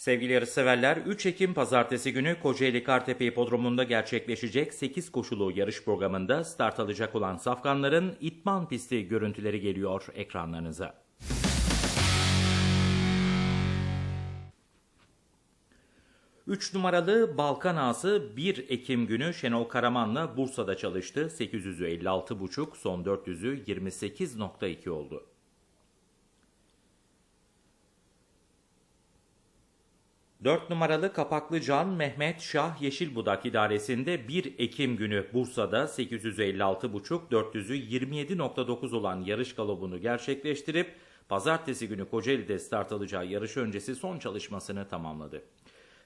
Sevgili yarışseverler, 3 Ekim pazartesi günü Kocaeli Kartepe Hipodromu'nda gerçekleşecek 8 koşulu yarış programında start alacak olan safkanların itman pisti görüntüleri geliyor ekranlarınıza. Üç numaralı Balkan Ağası 1 Ekim günü Şenol Karaman'la Bursa'da çalıştı. 800'ü 56,5, son 400'ü 28.2 oldu. Dört numaralı Kapaklı Can Mehmet Şah Yeşilbudak idaresinde 1 Ekim günü Bursa'da 856,5 400'ü 27.9 olan yarış galobunu gerçekleştirip pazartesi günü Kocaeli'de start alacağı yarış öncesi son çalışmasını tamamladı.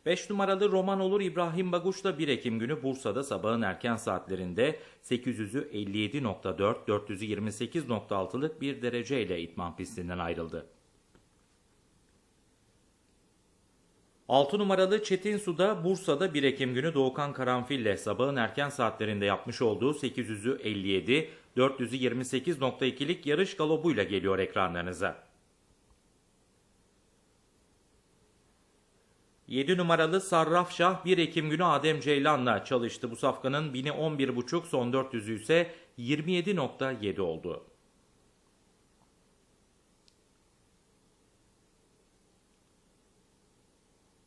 5 numaralı Roman Olur İbrahim Baguş da 1 Ekim günü Bursa'da sabahın erken saatlerinde 800'ü 57.4 400'ü 28.6'lık bir dereceyle itman pistinden ayrıldı. 6 numaralı Çetin Su'da Bursa'da 1 Ekim günü Doğukan Karanfil'le sabahın erken saatlerinde yapmış olduğu 800'ü 57, 400'ü 28.2'lik yarış galobuyla geliyor ekranlarınıza. 7 numaralı Sarrafşah 1 Ekim günü Adem Ceylan'la çalıştı. Bu safkanın 1000'i 11.5 son 400'ü ise 27.7 oldu.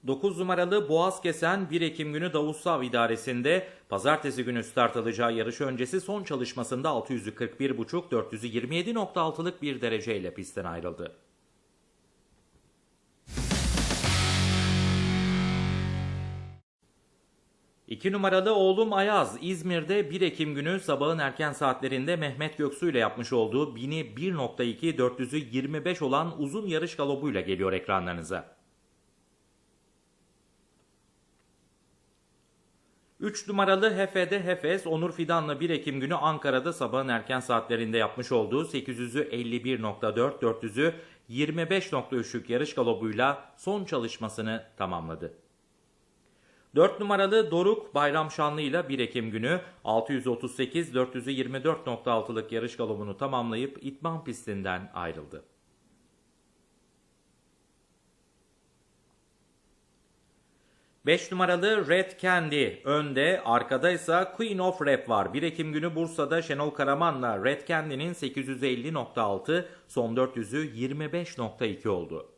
9 numaralı Boğaz Kesen 1 Ekim günü Davutsav idaresinde pazartesi günü start alacağı yarış öncesi son çalışmasında 600'ü 41.5 400'ü 27.6'lık bir dereceyle pistten ayrıldı. İki numaralı oğlum Ayaz İzmir'de 1 Ekim günü sabahın erken saatlerinde Mehmet Göksu ile yapmış olduğu 1000'i 1.2 400'ü 25 olan uzun yarış galobuyla geliyor ekranlarınıza. 3 numaralı Hefe'de Hefes Onur Fidan'la 1 Ekim günü Ankara'da sabahın erken saatlerinde yapmış olduğu 800'ü 51.4 400'ü 25.3'lük yarış galobuyla son çalışmasını tamamladı. 4 numaralı Doruk Bayram Şanlı ile 1 Ekim günü 638 400'ü 24.6'lık yarış galobunu tamamlayıp itman pistinden ayrıldı. Beş numaralı Red Candy önde, arkada ise Queen of Rap var. 1 Ekim günü Bursa'da Şenol Karaman'la Red Candy'nin 850.6, son 400'ü 25.2 oldu.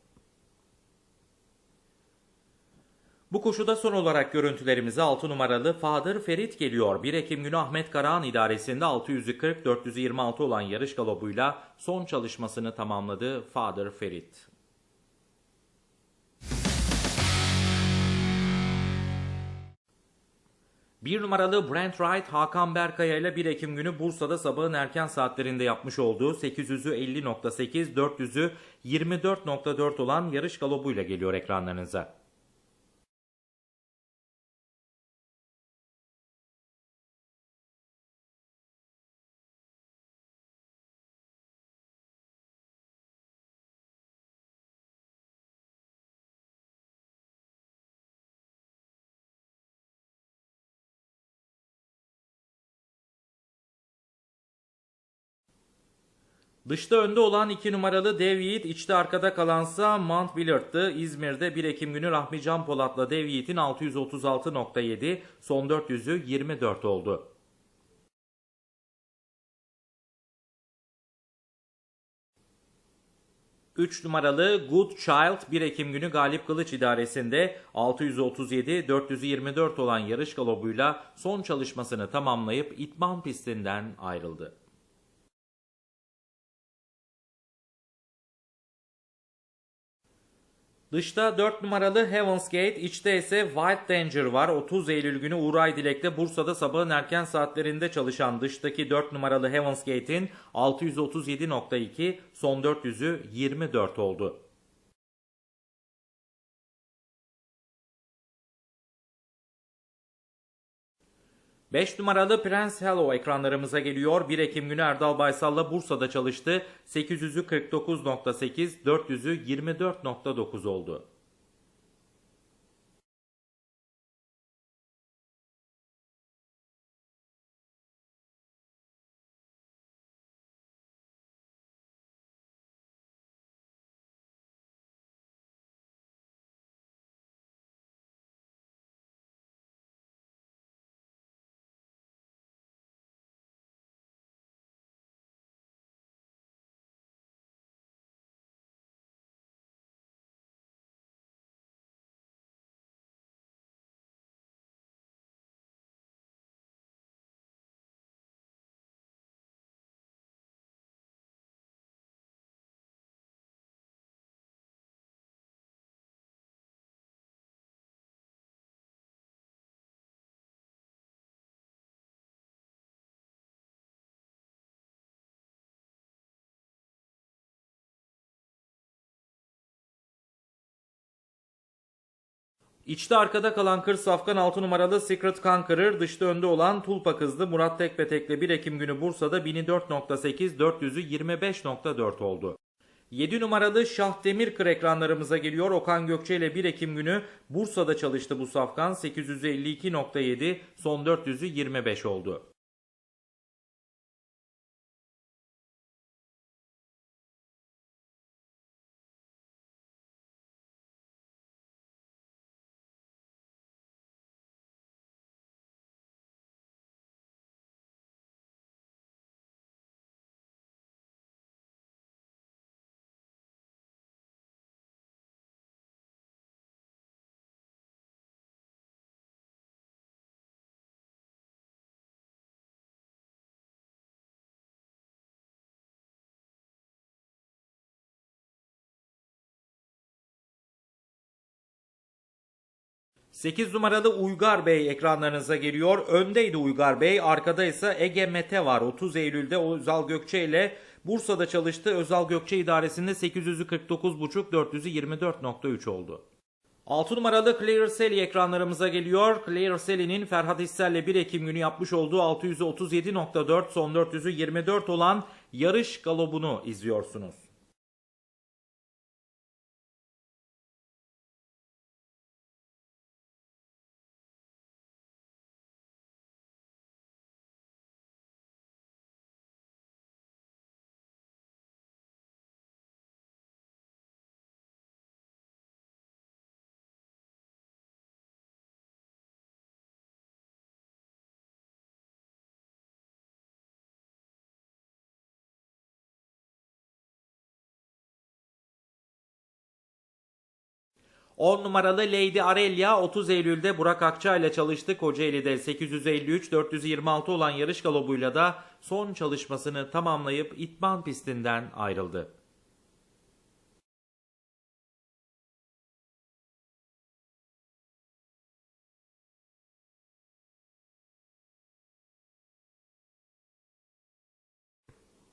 Bu koşuda son olarak görüntülerimize 6 numaralı Fadır Ferit geliyor. 1 Ekim günü Ahmet Karahan idaresinde 600'ü 40 426 olan yarış galobuyla son çalışmasını tamamladı Fadır Ferit. Bir numaralı Brent Wright Hakan Berkaya ile 1 Ekim günü Bursa'da sabahın erken saatlerinde yapmış olduğu 800'ü 50.8 400'ü 24.4 olan yarış galobuyla geliyor ekranlarınıza. Dışta önde olan 2 numaralı Dev Yiğit, içte arkada kalansa Mount Willard'tı. İzmir'de 1 Ekim günü Rahmi Can Polat'la Dev Yiğit'in 636.7, son 400'ü 24 oldu. Üç numaralı Good Child 1 Ekim günü Galip Kılıç idaresinde 637 424 olan yarış galobuyla son çalışmasını tamamlayıp itman pistinden ayrıldı. Dışta 4 numaralı Heaven's Gate, içte ise White Danger var. 30 Eylül günü Uğray Dilek'te Bursa'da sabahın erken saatlerinde çalışan dıştaki 4 numaralı Heaven's Gate'in 637.2, son 400'ü 24 oldu. 5 numaralı Prince Hello ekranlarımıza geliyor. 1 Ekim günü Erdal Baysal'la Bursa'da çalıştı. 800'ü 49.8, 400'ü 24.9 oldu. İçte arkada kalan Kır Safkan 6 numaralı Secret Conqueror, dışta önde olan Tulpa Kızlı Murat Tekpetek'le 1 Ekim günü Bursa'da 1004.8, 400'ü 25.4 oldu. 7 numaralı Şah Demirkır ekranlarımıza geliyor. Okan Gökçe ile 1 Ekim günü Bursa'da çalıştı bu safkan. 852.7, son 400'ü 25 oldu. Sekiz numaralı Uygar Bey ekranlarınıza geliyor. Öndeydi Uygar Bey. Arkada ise Ege Mete var. 30 Eylül'de Özal Gökçe ile Bursa'da çalıştı. Özal Gökçe idaresinde 800'ü 49.5, 400'ü 24.3 oldu. 6 numaralı Clear Sally ekranlarımıza geliyor. Clear Sally'nin Ferhat Hissel'le 1 Ekim günü yapmış olduğu 637.4 son 400'ü 24 olan yarış galobunu izliyorsunuz. On numaralı Lady Arelia 30 Eylül'de Burak Akça ile çalıştı. Kocaeli'de 853 426 olan yarış galobuyla da son çalışmasını tamamlayıp itman pistinden ayrıldı.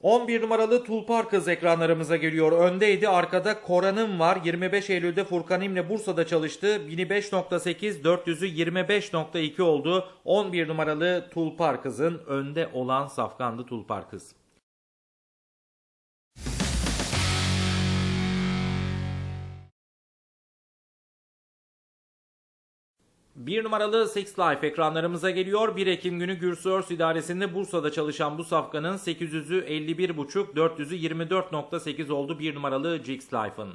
...11 numaralı Tulpar Kız ekranlarımıza geliyor. Öndeydi. Arkada Koran'ım var. 25 Eylül'de Furkan İmle Bursa'da çalıştı. 1005.8, 400'ü 25.2 oldu. 11 numaralı Tulpar Kız'ın önde olan safkandı Tulpar Kız. Bir numaralı Six Life ekranlarımıza geliyor. 1 Ekim günü Gürsörs idaresinde Bursa'da çalışan bu safkanın 800'ü 51.5, 400'ü 24.8 oldu 1 numaralı Jix Life'ın.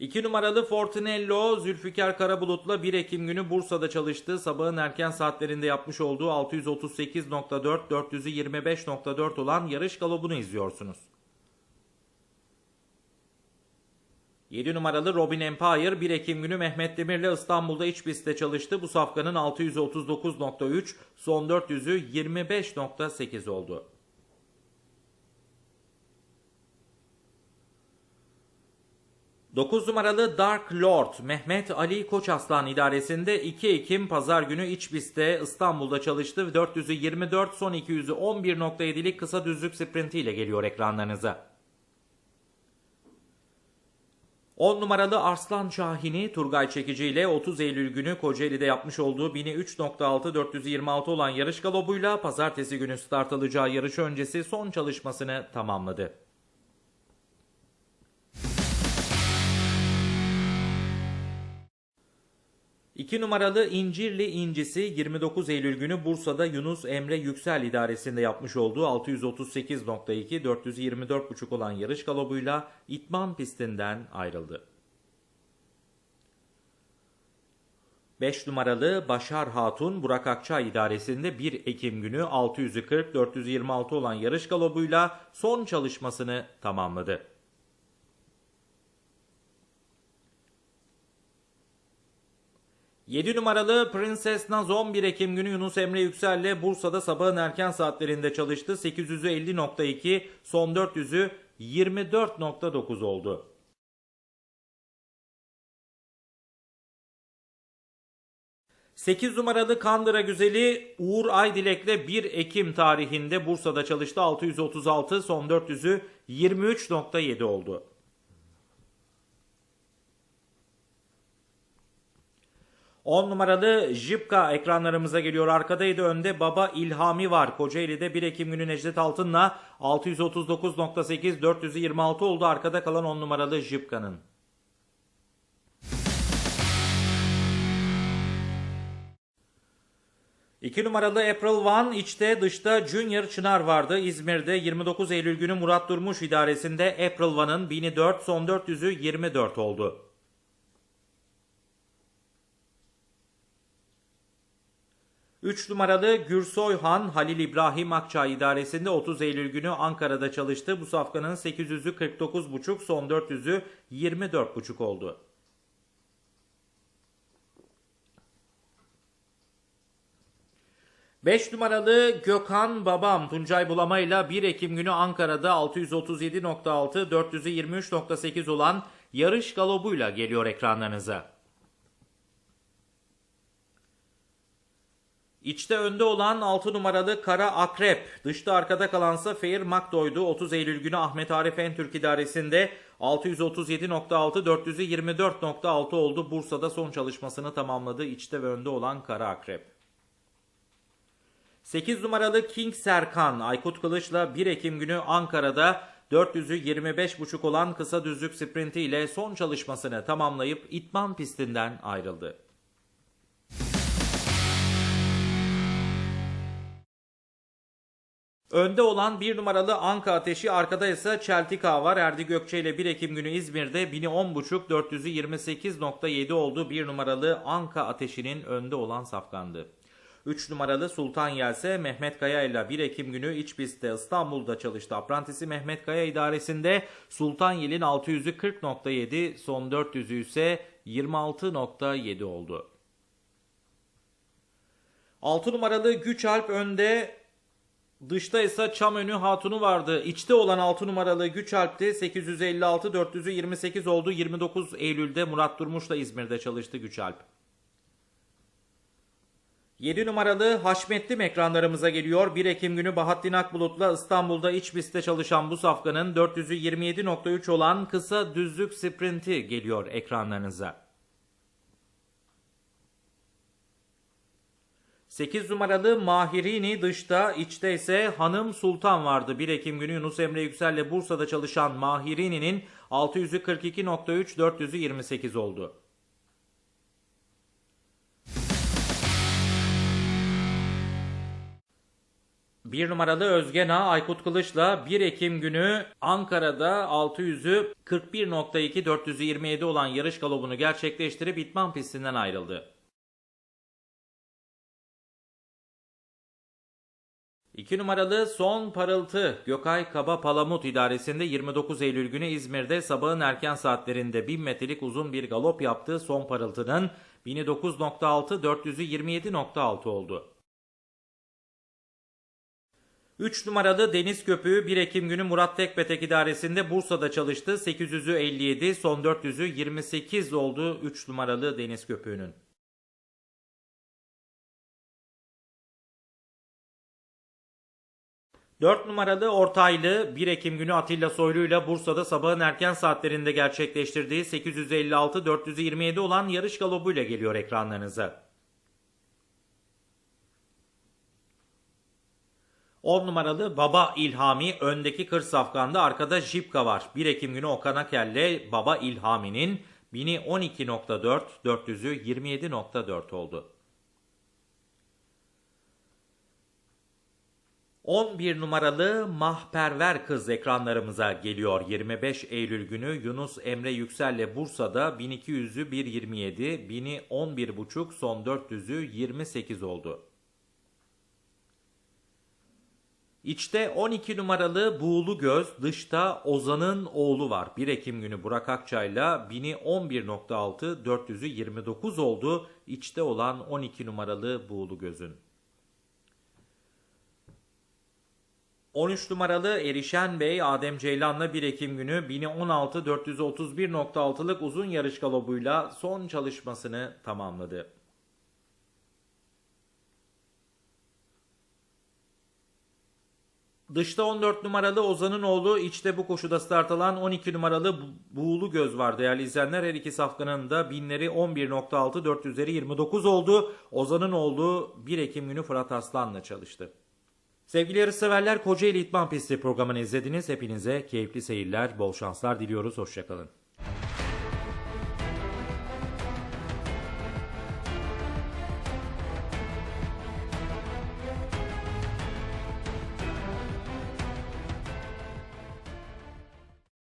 2 numaralı Fortunello Zülfikar Karabulut'la 1 Ekim günü Bursa'da çalıştı. Sabahın erken saatlerinde yapmış olduğu 638.4, 400'ü 25.4 olan yarış galobunu izliyorsunuz. 7 numaralı Robin Empire 1 Ekim günü Mehmet Demir'le İstanbul'da iç pistte çalıştı. Bu safkanın 639.3, son 400'ü 25.8 oldu. Dokuz numaralı Dark Lord Mehmet Ali Koçaslan idaresinde 2 Ekim pazar günü iç pistte İstanbul'da çalıştı. 400'ü 24 son 200'ü 11.7'lik kısa düzlük sprintiyle geliyor ekranlarınıza. 10 numaralı Arslan Şahin'i Turgay Çekici ile 30 Eylül günü Kocaeli'de yapmış olduğu 1003.6 426 olan yarış galobuyla pazartesi günü start alacağı yarış öncesi son çalışmasını tamamladı. İki numaralı İncirli İncisi 29 Eylül günü Bursa'da Yunus Emre Yüksel idaresinde yapmış olduğu 638.2 424.5 olan yarış galobuyla itman pistinden ayrıldı. 5 numaralı Başar Hatun Burak Akçay idaresinde 1 Ekim günü 640 426 olan yarış galobuyla son çalışmasını tamamladı. 7 numaralı Prenses Naz 11 Ekim günü Yunus Emre Yüksel'le Bursa'da sabahın erken saatlerinde çalıştı. 800'ü 50.2, son 400'ü 24.9 oldu. Sekiz numaralı Kandıra Güzeli Uğur Aydilek'le 1 Ekim tarihinde Bursa'da çalıştı. 636 son 400'ü 23.7 oldu. 10 numaralı Jipka ekranlarımıza geliyor. Arkadaydı önde Baba İlhami var. Kocaeli'de 1 Ekim günü Necdet Altın'la 639.8 426 oldu. Arkada kalan 10 numaralı Jipka'nın. İki numaralı April One içte dışta Junior Çınar vardı. İzmir'de 29 Eylül günü Murat Durmuş idaresinde April One'ın 1004 son 400'ü 24 oldu. 3 numaralı Gürsoy Han Halil İbrahim Akçay idaresinde 30 Eylül günü Ankara'da çalıştı. Bu safkanın 800'ü 49,5 son 400'ü 24,5 oldu. Beş numaralı Gökhan Babam Tuncay Bulamayla 1 Ekim günü Ankara'da 637.6 423.8 olan yarış galobuyla geliyor ekranlarınıza. İçte önde olan 6 numaralı Kara Akrep, dışta arkada kalansa Fair Makdoy'du. 30 Eylül günü Ahmet Arif Entürk idaresinde 637.6 424.6 oldu. Bursa'da son çalışmasını tamamladı. İçte ve önde olan Kara Akrep. 8 numaralı King Serkan Aykut Kılıç'la 1 Ekim günü Ankara'da 400'ü 25.5 olan kısa düzlük sprinti ile son çalışmasını tamamlayıp itman pistinden ayrıldı. Önde olan 1 numaralı Anka Ateşi, arkada ise Çeltika var. Erdi Gökçe ile 1 Ekim günü İzmir'de 1010.5 400'ü 28.7 oldu. 1 numaralı Anka Ateşi'nin önde olan safkandı. 3 numaralı Sultan Yelse Mehmet Kaya ile 1 Ekim günü iç pistte İstanbul'da çalıştı. Aprantisi Mehmet Kaya idaresinde Sultan Yel'in 600'ü 40.7 son 400'ü ise 26.7 oldu. 6 numaralı Güç Alp önde Dışta ise Çamönü Hatunu vardı. İçte olan 6 numaralı Güç Alp'ti. 856 400'ü 28 oldu. 29 Eylül'de Murat Durmuş'la İzmir'de çalıştı Güç Alp. 7 numaralı Haşmetlim ekranlarımıza geliyor. 1 Ekim günü Bahattin Akbulut'la İstanbul'da iç pistte çalışan bu safkanın 400'ü 27.3 olan kısa düzlük sprinti geliyor ekranlarınıza. 8 numaralı Mahirini dışta, içte ise Hanım Sultan vardı. 1 Ekim günü Yunus Emre Yüksel'le Bursa'da çalışan Mahirini'nin 600'ü 42.3, 400'ü 28 oldu. Bir numaralı Özgena Aykut Kılıç'la 1 Ekim günü Ankara'da 600'ü 41.2 427 olan yarış galobunu gerçekleştirip itman pistinden ayrıldı. 2 numaralı Son Parıltı Gökay Kaba Palamut idaresinde 29 Eylül günü İzmir'de sabahın erken saatlerinde 1000 metrelik uzun bir galop yaptığı Son Parıltı'nın 1009.6 400'ü 27.6 oldu. 3 numaralı Deniz Köpüğü 1 Ekim günü Murat Tekbetek idaresinde Bursa'da çalıştı. 800'ü 57, son 400'ü 28 oldu 3 numaralı Deniz Köpüğü'nün. 4 numaralı Ortaylı 1 Ekim günü Atilla Soylu ile Bursa'da sabahın erken saatlerinde gerçekleştirdiği 856-427 olan yarış galobuyla geliyor ekranlarınıza. 10 numaralı Baba İlhami öndeki kır safkanda arkada Jipka var. 1 Ekim günü Okan Akel'le Baba İlhami'nin 1000'i 12.4 400'ü 27.4 oldu. 11 numaralı Mahperver Kız ekranlarımıza geliyor. 25 Eylül günü Yunus Emre Yüksel'le Bursa'da 1200'ü 1.27, 1000'i 11.5, son 400'ü 28 oldu. İçte 12 numaralı Buğulu Göz, dışta Ozan'ın oğlu var. 1 Ekim günü Burak Akçay'la 1000'i 11.6, 400'ü 29 oldu. İçte olan 12 numaralı Buğulu Göz'ün. 13 numaralı Erişen Bey Adem Ceylan'la 1 Ekim günü 1016 431.6'lık uzun yarış galobuyla son çalışmasını tamamladı. Dışta 14 numaralı Ozan'ın oğlu içte bu koşuda start alan 12 numaralı Buğulu Göz var. Değerli izleyenler her iki safkanın da binleri 11.6 4 üzeri 29 oldu. Ozan'ın oğlu 1 Ekim günü Fırat Aslan'la çalıştı. Sevgili yarışseverler Kocaeli İtman Pisti programını izlediniz. Hepinize keyifli seyirler, bol şanslar diliyoruz. Hoşçakalın.